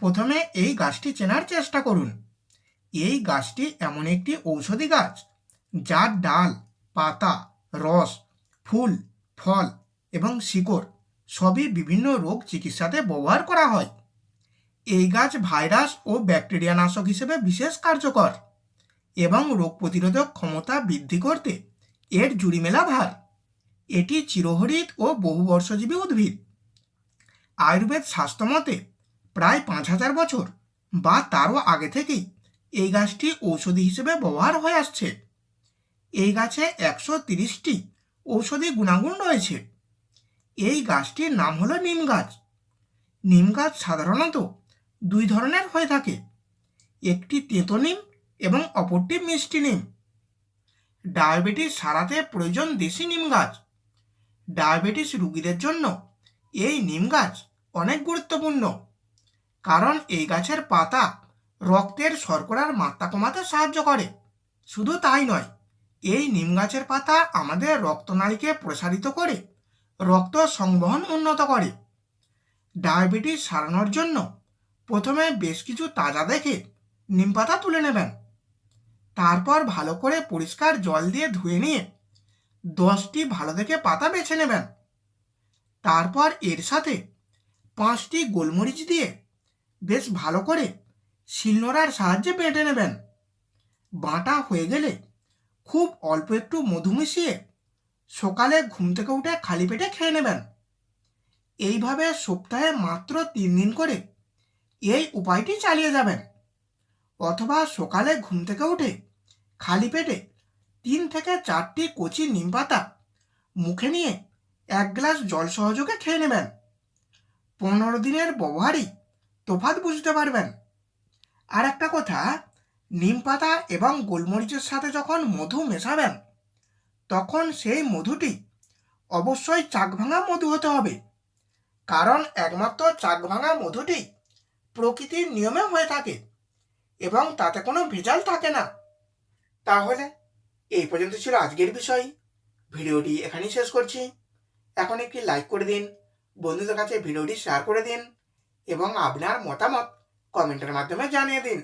প্রথমে এই গাছটি চেনার চেষ্টা করুন। এই গাছটি এমন একটি ঔষধি গাছ, যার ডাল, পাতা, রস, ফুল, ফল এবং শিকড় সবই বিভিন্ন রোগ চিকিৎসাতে ব্যবহার করা হয়। এই গাছ ভাইরাস ও ব্যাকটেরিয়া নাশক হিসেবে বিশেষ কার্যকর এবং রোগ প্রতিরোধক ক্ষমতা বৃদ্ধি করতে এর জুড়ি মেলা ভার। এটি চিরহরিত ও বহুবর্ষজীবী উদ্ভিদ। আয়ুর্বেদ স্বাস্থ্যমতে প্রায় পাঁচ হাজার বছর বা তারও আগে থেকেই এই গাছটি ঔষধি হিসেবে ব্যবহার হয়ে আসছে। এই গাছে একশো তিরিশটি ঔষধি গুণাগুণ রয়েছে। এই গাছটির নাম হলো নিম গাছ। নিম গাছ সাধারণত দুই ধরনের হয়ে থাকে। একটি তেঁতো নিম এবং অপরটি মিষ্টি নিম। ডায়াবেটিস সারাতে প্রয়োজন দেশি নিম গাছ। ডায়াবেটিস রোগীদের জন্য এই নিম গাছ অনেক গুরুত্বপূর্ণ। কারণ এই গাছের পাতা রক্তের শর্করার মাত্রা কমাতে সাহায্য করে। শুধু তাই নয়, এই নিম গাছের পাতা আমাদের রক্তনালীকে প্রসারিত করে, রক্ত সংবহন উন্নত করে। ডায়াবেটিস সারানোর জন্য প্রথমে বেশ কিছু তাজা দেখে নিম পাতা তুলে নেবেন। তারপর ভালো করে পরিষ্কার জল দিয়ে ধুয়ে নিয়ে দশটি ভালো দেখে পাতা বেছে নেবেন। তারপর এর সাথে পাঁচটি গোলমরিচ দিয়ে বেশ ভালো করে শিলনোড়ার সাহায্যে বেটে নেবেন। বাটা হয়ে গেলে খুব অল্প একটু মধু মিশিয়ে সকালে ঘুম থেকে উঠে খালি পেটে খেয়ে নেবেন। এইভাবে সপ্তাহে মাত্র তিন দিন করে এই উপায়টি চালিয়ে যাবেন। অথবা সকালে ঘুম থেকে উঠে খালি পেটে তিন থেকে চারটি কচি নিম পাতা মুখে নিয়ে এক গ্লাস জল সহযোগে খেয়ে নেবেন। পনেরো দিনের ব্যবহারই তোফাত বুঝতে পারবেন। আর একটা কথা, নিম পাতা এবং গোলমরিচের সাথে যখন মধু মেশাবেন, তখন সেই মধুটি অবশ্যই চাক ভাঙা মধু হতে হবে। কারণ একমাত্র চাক ভাঙা মধুটি প্রকৃতির নিয়মে হয়ে থাকে এবং তাতে কোনো ভেজাল থাকে না। তাহলে এই পর্যন্ত ছিল আজকের বিষয়। ভিডিওটি এখানেই শেষ করছি। এখন একটি লাইক করে দিন। বন্ধুদের কাছে ভিডিওটি শেয়ার করে দিন। এবং আপনার মতামত কমেন্টের মাধ্যমে জানিয়ে দিন।